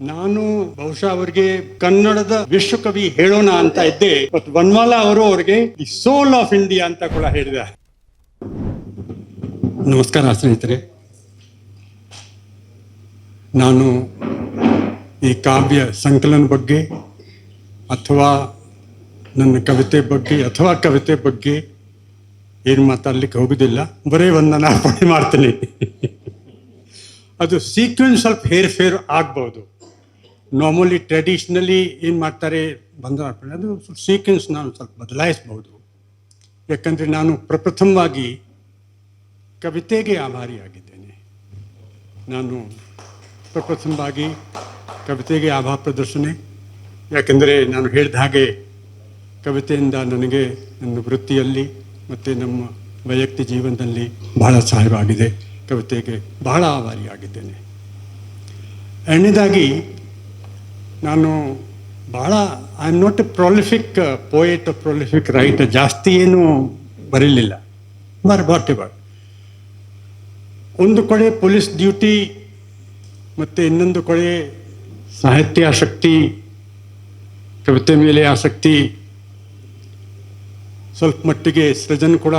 ನಾನು ಬಹುಶಃ ಅವರಿಗೆ ಕನ್ನಡದ ವಿಶ್ವಕವಿ ಹೇಳೋಣ ಅಂತ ಇದ್ದೆ ಬಟ್ ವನ್ಮಾಲ ಅವರು ಅವರಿಗೆ ದಿ ಸೋಲ್ ಆಫ್ ಇಂಡಿಯಾ ಅಂತ ಕೂಡ ಹೇಳಿದ ನಮಸ್ಕಾರ ಸ್ನೇಹಿತರೆ. ನಾನು ಈ ಕಾವ್ಯ ಸಂಕಲನ ಬಗ್ಗೆ ಅಥವಾ ನನ್ನ ಕವಿತೆ ಬಗ್ಗೆ ಅಥವಾ ಕವಿತೆ ಬಗ್ಗೆ ಏನು ಮಾತಾಡ್ಲಿಕ್ಕೆ ಹೋಗುದಿಲ್ಲ. ಬರೀ ಒಂದು ಅರ್ಪಣೆ ಮಾಡ್ತೀನಿ. ಅದು ಸೀಕ್ವೆನ್ಸ್ ಸ್ವಲ್ಪ ಹೇರ್ ಫೇರ್ ಆಗ್ಬೋದು. ನಾರ್ಮಲಿ ಟ್ರೆಡಿಷ್ನಲಿ ಏನು ಮಾಡ್ತಾರೆ ಬಂದ ಅದು ಅದು ಸೀಕ್ವೆನ್ಸ್ ನಾನು ಸ್ವಲ್ಪ ಬದಲಾಯಿಸ್ಬೋದು ಯಾಕಂದರೆ ನಾನು ಪ್ರಪ್ರಥಮವಾಗಿ ಕವಿತೆಗೆ ಆಭಾರಿಯಾಗಿದ್ದೇನೆ ನಾನು ಪ್ರಪ್ರಥಮವಾಗಿ ಕವಿತೆಗೆ ಆಭಾರ ಪ್ರದರ್ಶನೆ. ಯಾಕೆಂದರೆ ನಾನು ಹೇಳಿದ ಹಾಗೆ ಕವಿತೆಯಿಂದ ನನಗೆ ನನ್ನ ವೃತ್ತಿಯಲ್ಲಿ ಮತ್ತು ನಮ್ಮ ವೈಯಕ್ತಿಕ ಜೀವನದಲ್ಲಿ ಬಹಳ ಸಹಾಯವಾಗಿದೆ. ಕವಿತೆಗೆ ಬಹಳ ಆಭಾರಿಯಾಗಿದ್ದೇನೆ. ಎರಡನೇದಾಗಿ ನಾನು ಬಹಳ I am not a prolific poet prolific writer ಜಾಸ್ತಿ ಏನು ಬರೀಲಿಲ್ಲ. ಬರ್ ಬಾಟ್ ಬಾರ್ ಒಂದು ಕಡೆ ಪೊಲೀಸ್ ಡ್ಯೂಟಿ ಮತ್ತು ಇನ್ನೊಂದು ಕಡೆ ಸಾಹಿತ್ಯ ಆಸಕ್ತಿ, ಕವಿತೆ ಮೇಲೆ ಆಸಕ್ತಿ, ಸ್ವಲ್ಪ ಮಟ್ಟಿಗೆ ಸೃಜನ್ ಕೂಡ,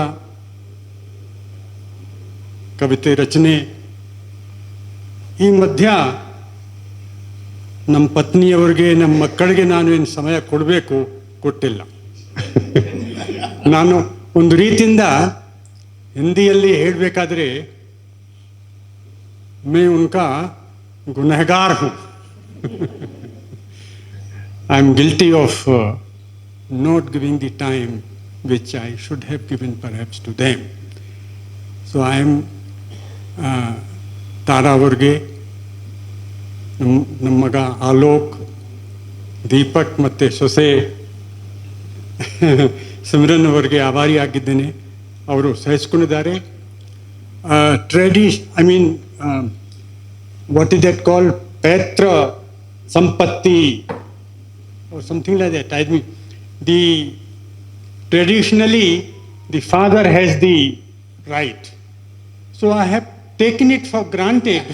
ಕವಿತೆ ರಚನೆ. ಈ ಮಧ್ಯ ನಮ್ಮ ಪತ್ನಿಯವರಿಗೆ ನಮ್ಮ ಮಕ್ಕಳಿಗೆ ನಾನು ಏನು ಸಮಯ ಕೊಡಬೇಕು ಕೊಟ್ಟಿಲ್ಲ ನಾನು ಒಂದು ರೀತಿಯಿಂದ ಹಿಂದಿಯಲ್ಲಿ ಹೇಳಬೇಕಾದ್ರೆ ಮೇ ಉನ್ಕ ಗುನಹಗಾರ್ ಹೂ I am guilty of not giving the time which I should have given perhaps to them. So I am uh, Tara Varge, ನಮ್ಮ ನಮ್ಮ ಮಗ ಆಲೋಕ್ ದೀಪಕ್ ಮತ್ತು ಸೊಸೆ ಸಿಮ್ರನ್ ಅವರಿಗೆ ಆಭಾರಿಯಾಗಿದ್ದೇನೆ ಅವರು ಸಹಿಸ್ಕೊಂಡಿದ್ದಾರೆ ಟ್ರೆಡಿಷ್ I mean what is that call ಪೇತ್ರ ಸಂಪತ್ತಿ or something like that. I mean, the traditionally the father has the right. So I have taken it for granted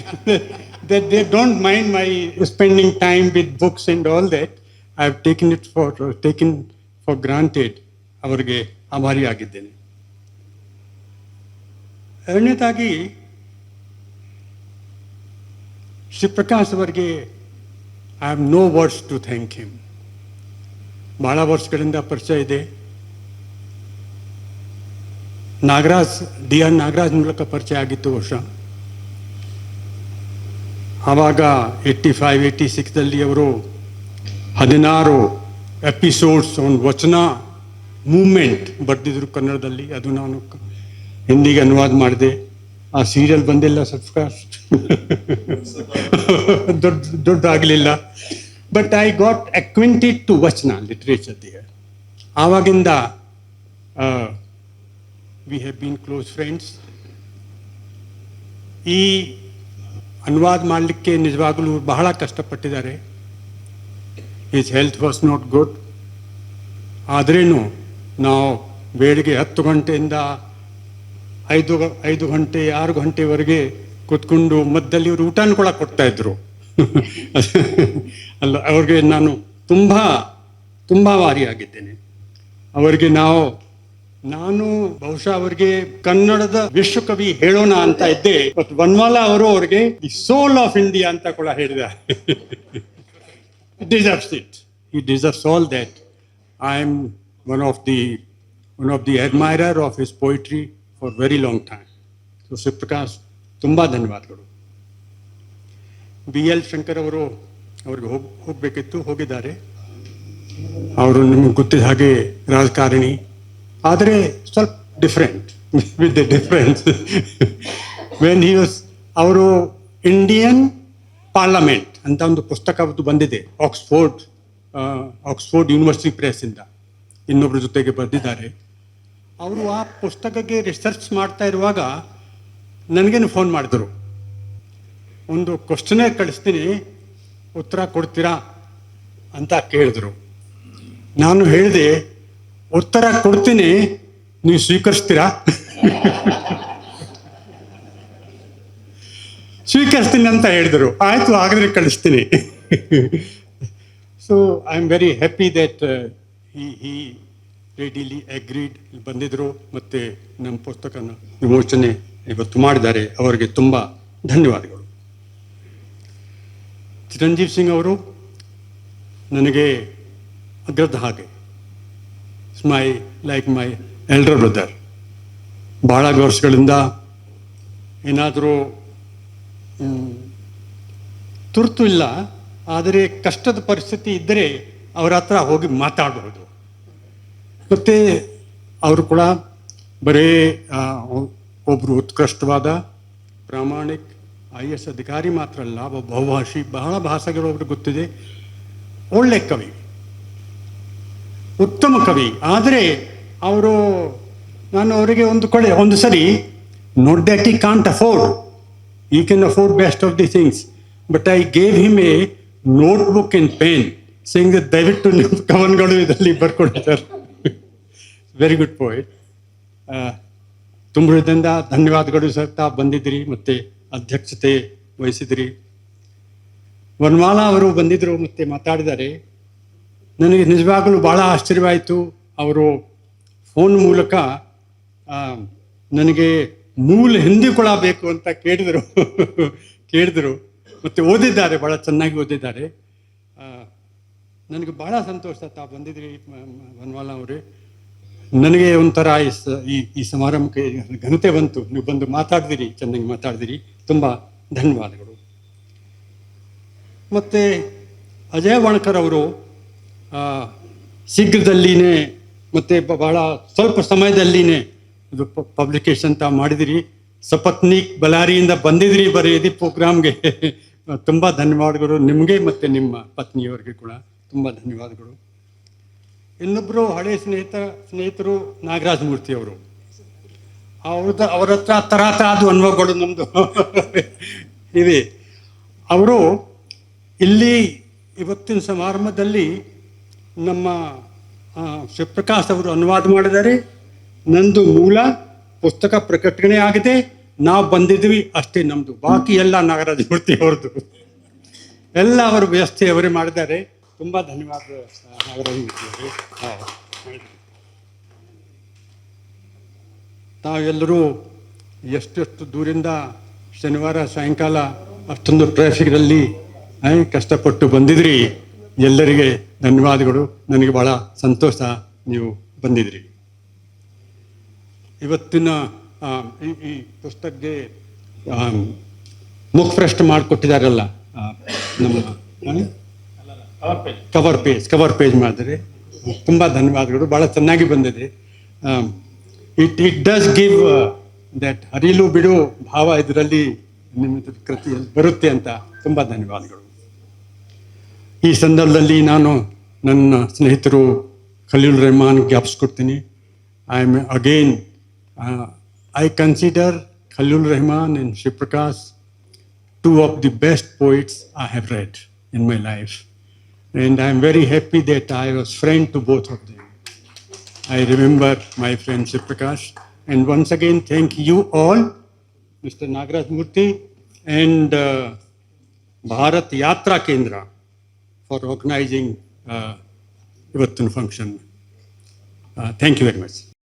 that they don't mind my spending time with books and all that. I have taken it for, taken for granted. ಅವರಿಗೆ ಆಭಾರಿಯಾಗಿದ್ದೇನೆ ಎರಡನೇದಾಗಿ, ಶಿವಪ್ರಕಾಶ್ ಅವರಿಗೆ I have no words to thank him ಭಾಳ ವರ್ಷಗಳಿಂದ ಪರಿಚಯ ಇದೆ Nagaraj, D R Nagaraj ಮೂಲಕ ಪರಿಚಯ ಆಗಿತ್ತು ವರ್ಷ ಆವಾಗ ಏಯ್ಟಿ ಫೈವ್ ಏಯ್ಟಿ ಸಿಕ್ಸ್ದಲ್ಲಿ ಅವರು ಹದಿನಾರು ಎಪಿಸೋಡ್ಸ್ ಆನ್ ವಚನ ಮೂಮೆಂಟ್ ಬರೆದಿದ್ರು ಕನ್ನಡದಲ್ಲಿ. ಅದು ನಾನು ಹಿಂದಿಗೆ ಅನುವಾದ ಮಾಡಿದೆ. ಆ ಸೀರಿಯಲ್ ಬಂದಿಲ್ಲ ಸಬ್ಸ್ಕ್ರೈಬ್ ದೊಡ್ಡ ದೊಡ್ಡ ಆಗಲಿಲ್ಲ but I got acquainted to Vachana literature there ಆವಾಗಿಂದ we have been close friends ಈ ಅನುವಾದ ಮಾಡಲಿಕ್ಕೆ ನಿಜವಾಗಲೂ ಬಹಳ ಕಷ್ಟಪಟ್ಟಿದ್ದಾರೆ. His health was not good ಆದ್ರೇನು ನಾವು ಬೆಳಿಗ್ಗೆ ಹತ್ತು ಗಂಟೆಯಿಂದ ಐದು ಐದು ಗಂಟೆ, ಆರು ಗಂಟೆವರೆಗೆ ಕೂತ್ಕೊಂಡು ಮದ್ದಲ್ಲಿ ಇವರು ಊಟನೂ ಕೂಡ ಕೊಡ್ತಾ ಇದ್ರು. ಅಲ್ಲ, ಅವ್ರಿಗೆ ನಾನು ತುಂಬ ತುಂಬ ವಾರಿಯಾಗಿದ್ದೇನೆ. ಅವರಿಗೆ ನಾವು ನಾನು ಬಹುಶಃ ಅವರಿಗೆ ಕನ್ನಡದ ವಿಶ್ವಕವಿ ಹೇಳೋಣ ಅಂತ ಇದ್ದೆ. ಬಟ್ ವನ್ಮಾಲ ಅವರು ಅವರಿಗೆ ದಿ ಸೋಲ್ ಆಫ್ ಇಂಡಿಯಾ ಅಂತ ಕೂಡ ಹೇಳಿದ deserves it He deserves all that. I am one of the, one of the admirer of his poetry for very long time. So Shivaprakash ತುಂಬ ಧನ್ಯವಾದಗಳು. ಬಿ ಎಲ್ ಶಂಕರ್ ಅವರು ಅವ್ರಿಗೆ ಹೋಗ್, ಹೋಗಬೇಕಿತ್ತು, ಹೋಗಿದ್ದಾರೆ. ಅವರು ನಿಮಗೆ ಗೊತ್ತಿದ್ದ ಹಾಗೆ ರಾಜಕಾರಣಿ. ಆದರೆ ಸ್ವಲ್ಪ different with the difference when he was ಅವರು ಇಂಡಿಯನ್ ಪಾರ್ಲಮೆಂಟ್ ಅಂತ ಒಂದು ಪುಸ್ತಕ ಅವತ್ತು ಬಂದಿದೆ ಆಕ್ಸ್ಫೋರ್ಡ್ ಆಕ್ಸ್ಫೋರ್ಡ್ ಯೂನಿವರ್ಸಿಟಿ ಪ್ರೆಸ್ಸಿಂದ ಇನ್ನೊಬ್ಬರ ಜೊತೆಗೆ ಬರೆದಿದ್ದಾರೆ. ಅವರು ಆ ಪುಸ್ತಕಕ್ಕೆ ರಿಸರ್ಚ್ ಮಾಡ್ತಾ ಇರುವಾಗ ನನಗೇನು ಫೋನ್ ಮಾಡಿದರು. ಒಂದು ಕ್ವಶನೇ ಕಳಿಸ್ತೀನಿ, ಉತ್ತರ ಕೊಡ್ತೀರಾ ಅಂತ ಕೇಳಿದ್ರು. ನಾನು ಹೇಳಿದೆ ಉತ್ತರ ಕೊಡ್ತೀನಿ. ನೀವು ಸ್ವೀಕರಿಸ್ತೀರಾ? ಸ್ವೀಕರಿಸ್ತೀನಿ ಅಂತ ಹೇಳಿದರು. ಆಯಿತು, ಹಾಗಾದರೆ ಕಳಿಸ್ತೀನಿ. So I am very happy that he he readily agreed ಬಂದಿದ್ದರು. ಮತ್ತು ನಮ್ಮ ಪುಸ್ತಕನ ವಿಮೋಚನೆ ಇವತ್ತು ಮಾಡಿದ್ದಾರೆ. ಅವರಿಗೆ ತುಂಬ ಧನ್ಯವಾದಗಳು. ಚಿರಂಜೀವ್ ಸಿಂಗ್ ಅವರು ನನಗೆ ಅಗ್ರದ ಹಾಗೆ my like my elder brother ಭಾಳ ವರ್ಷಗಳಿಂದ ಏನಾದರೂ ತುರ್ತು ಇಲ್ಲ. ಆದರೆ ಕಷ್ಟದ ಪರಿಸ್ಥಿತಿ ಇದ್ದರೆ ಅವರ ಹತ್ರ ಹೋಗಿ ಮಾತಾಡಬಹುದು. ಮತ್ತು ಅವರು ಕೂಡ ಬರೀ ಒಬ್ಬರು ಉತ್ಕೃಷ್ಟವಾದ, ಪ್ರಾಮಾಣಿಕ, ಐ ಎಸ್ ಅಧಿಕಾರಿ ಮಾತ್ರ ಅಲ್ಲ, ಒಬ್ಬ ಬಹುಭಾಷಿ, ಬಹಳ ಭಾಷೆಗಳು ಒಬ್ರು ಗೊತ್ತಿದೆ. ಒಳ್ಳೆ ಕವಿ. ಉತ್ತಮ ಕವಿ. ಆದರೆ ಅವರು ನಾನು ಅವರಿಗೆ ಒಂದು ಕೊಳೆ, ಒಂದು ಸರಿ note that I can't afford I can afford best of the things but I gave him a notebook in pencil ದಯವಿಟ್ಟು ನಿಮ್ಮ ಕವನ್ಗಳು ಇದರಲ್ಲಿ ಬರ್ಕೊಂಡಿದ್ದಾರೆ. ವೆರಿ ಗುಡ್ ಪೋಯಿಟ್ ತುಂಬಿದ್ದರಿಂದ ಧನ್ಯವಾದಗಳು ಸರ್ ತಾ ಬಂದಿದ್ರಿ ಮತ್ತು ಅಧ್ಯಕ್ಷತೆ ವಹಿಸಿದ್ರಿ ವನ್ಮಾಲಾ ಅವರು ಬಂದಿದ್ದರು, ಮತ್ತು ಮಾತಾಡಿದ್ದಾರೆ. ನನಗೆ ನಿಜವಾಗಲೂ ಭಾಳ ಆಶ್ಚರ್ಯವಾಯಿತು. ಅವರು ಫೋನ್ ಮೂಲಕ ನನಗೆ ಮೂಲ ಹಿಂದಿ ಅಂತ ಕೇಳಿದರು. ಕೇಳಿದರು. ಮತ್ತು ಓದಿದ್ದಾರೆ ಭಾಳ ಚೆನ್ನಾಗಿ ಓದಿದ್ದಾರೆ. ನನಗೆ ಭಾಳ ಸಂತೋಷ ತಾವು ಬಂದಿದ್ರಿ ಬನ್ವಾಲ ಅವರೇ. ನನಗೆ ಒಂಥರ ಈ ಈ ಸಮಾರಂಭಕ್ಕೆ ಘನತೆ ಬಂತು. ನೀವು ಬಂದು ಮಾತಾಡಿದಿರಿ, ಚೆನ್ನಾಗಿ ಮಾತಾಡಿದಿರಿ. ತುಂಬ ಧನ್ಯವಾದಗಳು. ಮತ್ತು ಅಜಯ್ ವಾಣಕರ್ ಅವರು ಶೀಘ್ರದಲ್ಲಿನೇ ಮತ್ತು ಬಹಳ ಸ್ವಲ್ಪ ಸಮಯದಲ್ಲಿನೇ ಇದು ಪಬ್ಲಿಕೇಶನ್ ತಾ ಮಾಡಿದಿರಿ. ಸಪತ್ನೀಕ್ ಬಳ್ಳಾರಿಯಿಂದ ಬಂದಿದ್ರಿ ಬರೀ ಪ್ರೋಗ್ರಾಮ್ಗೆ ತುಂಬ ಧನ್ಯವಾದಗಳು ನಿಮಗೆ ಮತ್ತು ನಿಮ್ಮ ಪತ್ನಿಯವರಿಗೆ ಕೂಡ. ತುಂಬ ಧನ್ಯವಾದಗಳು. ಇನ್ನೊಬ್ಬರು ಹಳೆ ಸ್ನೇಹಿತ, ಸ್ನೇಹಿತರು ನಾಗರಾಜ ಮೂರ್ತಿ ಅವರು. ಅವ್ರದ, ಅವ್ರ ಹತ್ರ ಥರ ತರಹದ ಅನುಭವಗಳು ನಮ್ಮದು ಇದೆ. ಅವರು ಇಲ್ಲಿ ಇವತ್ತಿನ ಸಮಾರಂಭದಲ್ಲಿ ನಮ್ಮ ಶಿವಪ್ರಕಾಶ್ ಅವರು ಅನುವಾದ ಮಾಡಿದ್ದಾರೆ ನಂದು ಮೂಲ ಪುಸ್ತಕ ಪ್ರಕಟಣೆ ಆಗಿದೆ. ನಾವು ಬಂದಿದ್ವಿ ಅಷ್ಟೇ ನಮ್ಮದು ಬಾಕಿ ಎಲ್ಲ ನಾಗರಾಜ ಮೂರ್ತಿ ಅವ್ರದ್ದು. ಎಲ್ಲ ಅವರ ವ್ಯವಸ್ಥೆ ಅವರೇ ಮಾಡಿದ್ದಾರೆ. ತುಂಬ ಧನ್ಯವಾದ, ನಾಗರಾಜ ಮೂರ್ತಿ ಅವರು. ತಾವೆಲ್ಲರೂ ಎಷ್ಟೆಷ್ಟು ದೂರಿಂದ ಶನಿವಾರ ಸಾಯಂಕಾಲ ಅಷ್ಟೊಂದು ಟ್ರಾಫಿಕ್ನಲ್ಲಿ ಕಷ್ಟಪಟ್ಟು ಬಂದಿದ್ರಿ. ಎಲ್ಲರಿಗೆ ಧನ್ಯವಾದಗಳು. ನನಗೆ ಭಾಳ ಸಂತೋಷ ನೀವು ಬಂದಿದ್ರಿ ಇವತ್ತಿನ ಈ ಪುಸ್ತಕಕ್ಕೆ ಮುಖಪ್ರಶ್ನೆ ಮಾಡಿಕೊಟ್ಟಿದ್ದಾರಲ್ಲ ನಮ್ಮ ಕವರ್ ಪೇಜ್ ಕವರ್ ಪೇಜ್ ಮಾಡಿದ್ರೆ. ತುಂಬ ಧನ್ಯವಾದಗಳು. ಭಾಳ ಚೆನ್ನಾಗಿ ಬಂದಿದೆ. It it does give that ಹರಿಲು ಬಿಡು ಭಾವ ಇದರಲ್ಲಿ ನಿಮ್ಮ ಕೃತಿಯಲ್ಲಿ ಬರುತ್ತೆ ಅಂತ ತುಂಬ ಧನ್ಯವಾದಗಳು. ಈ ಸಂದರ್ಭದಲ್ಲಿ ನಾನು ನನ್ನ ಸ್ನೇಹಿತರು Khaleel Rahman ಜ್ಞಾಪಿಸ್ಕೊಡ್ತೀನಿ I am again I consider Khalil Rehman and Shivaprakash two of the best poets I have read in my life. And I'm very happy that I was friend to both of them. I remember my friend Shiprakash. And once again, thank you all, Mr. Nagaraj Murthy and uh, Bharat Yatra Kendra For organizing uh, Ivattan function. Uh, thank you very much.